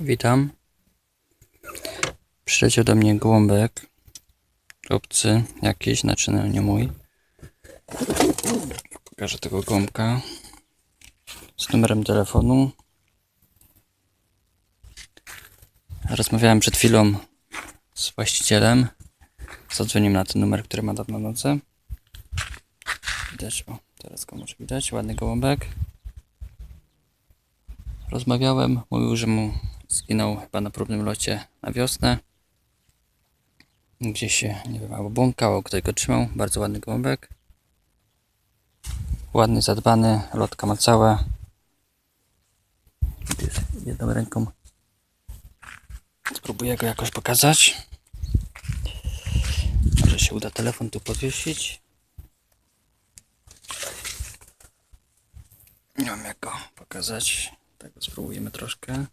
Witam. Przyleciał do mnie gołąbek. Obcy jakiś, znaczy no nie mój. Pokażę tego gołąbka. Z numerem telefonu. Rozmawiałem przed chwilą z właścicielem. Zadzwonił na ten numer, który ma dawno noce. Widać, o, teraz go może widać. Ładny gołąbek. Rozmawiałem, mówił, że mu zginął chyba na próbnym locie na wiosnę. Gdzieś się, nie wiem, albo błąkał, albo ktoś go trzymał. Bardzo ładny gołąbek. Ładny, zadbany, lotka ma jest jedną ręką. Spróbuję go jakoś pokazać. Może się uda telefon tu podwiesić. Nie wiem jak go pokazać. Tak spróbujemy troszkę.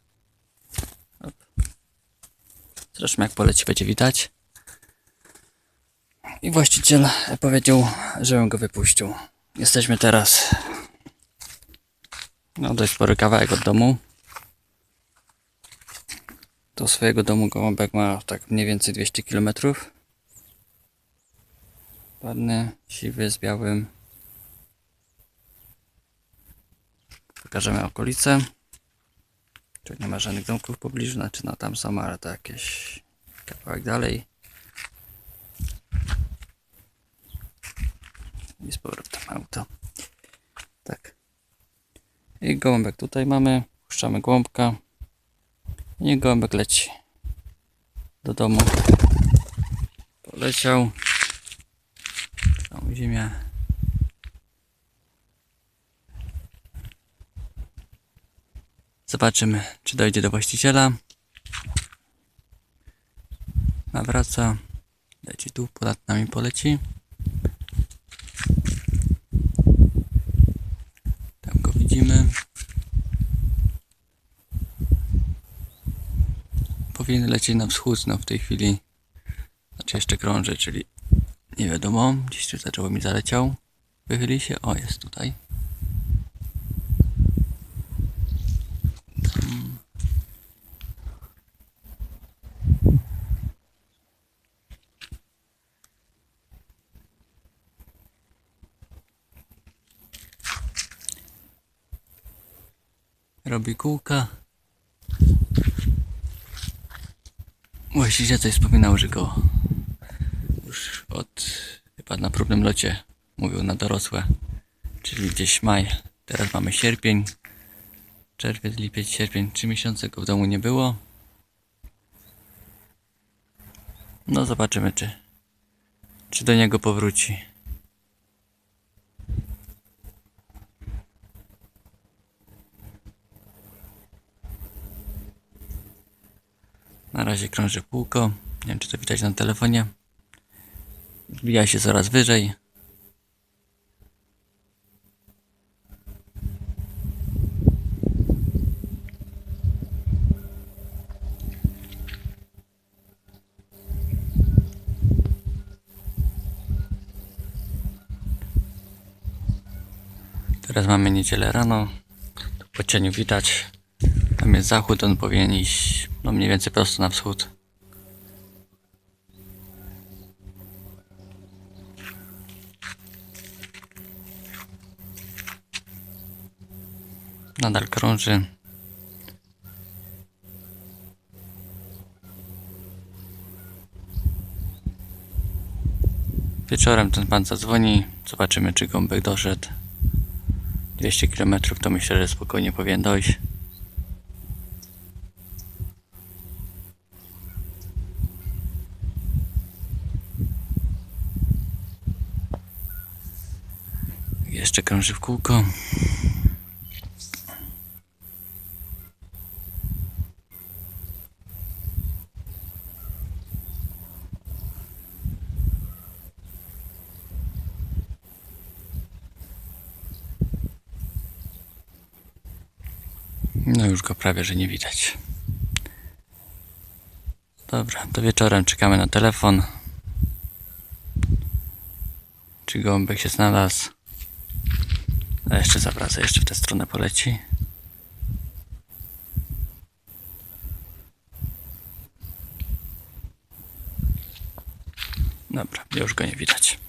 Zresztą jak poleci będzie widać. I właściciel powiedział, żebym go wypuścił. Jesteśmy teraz no dość spory kawałek od domu. Do swojego domu gołąbek ma tak mniej więcej 200 km. Ładny, siwy z białym. Pokażemy okolice. Tu nie ma żadnych domków w pobliżu, znaczy no tam ale to jakieś kawałek dalej. I z powrotem auto. Tak. I gołąbek tutaj mamy. Puszczamy gołąbka. I gołąbek leci do domu. Poleciał. Tam ziemię. Zobaczymy, czy dojdzie do właściciela. Nawraca. Leci tu, ponad nami poleci. Tam go widzimy. Powinien lecieć na wschód, no w tej chwili. Znaczy jeszcze krąży, czyli nie wiadomo. Gdzieś tu zaczęło mi zaleciał. Wychyli się. O, jest tutaj. Robi kółka. Właściciel coś wspominał, że go już od chyba na próbnym locie mówił na dorosłe, czyli gdzieś maj. Teraz mamy sierpień, czerwiec, lipiec, sierpień. Trzy miesiące go w domu nie było. No zobaczymy, czy, czy do niego powróci. Na razie krąży kółko. Nie wiem, czy to widać na telefonie. Wbija się coraz wyżej. Teraz mamy niedzielę rano. Po cieniu widać. Tam jest zachód, on powinien iść no mniej więcej prosto na wschód. Nadal krąży. Wieczorem ten pan zadzwoni. Zobaczymy, czy gąbek doszedł. 200 km to myślę, że spokojnie powinien dojść. Jeszcze krąży w kółko. No już go prawie, że nie widać. Dobra, to wieczorem czekamy na telefon. Czy gołąbek się znalazł? A jeszcze zawracę, jeszcze w tę stronę poleci. Dobra, już go nie widać.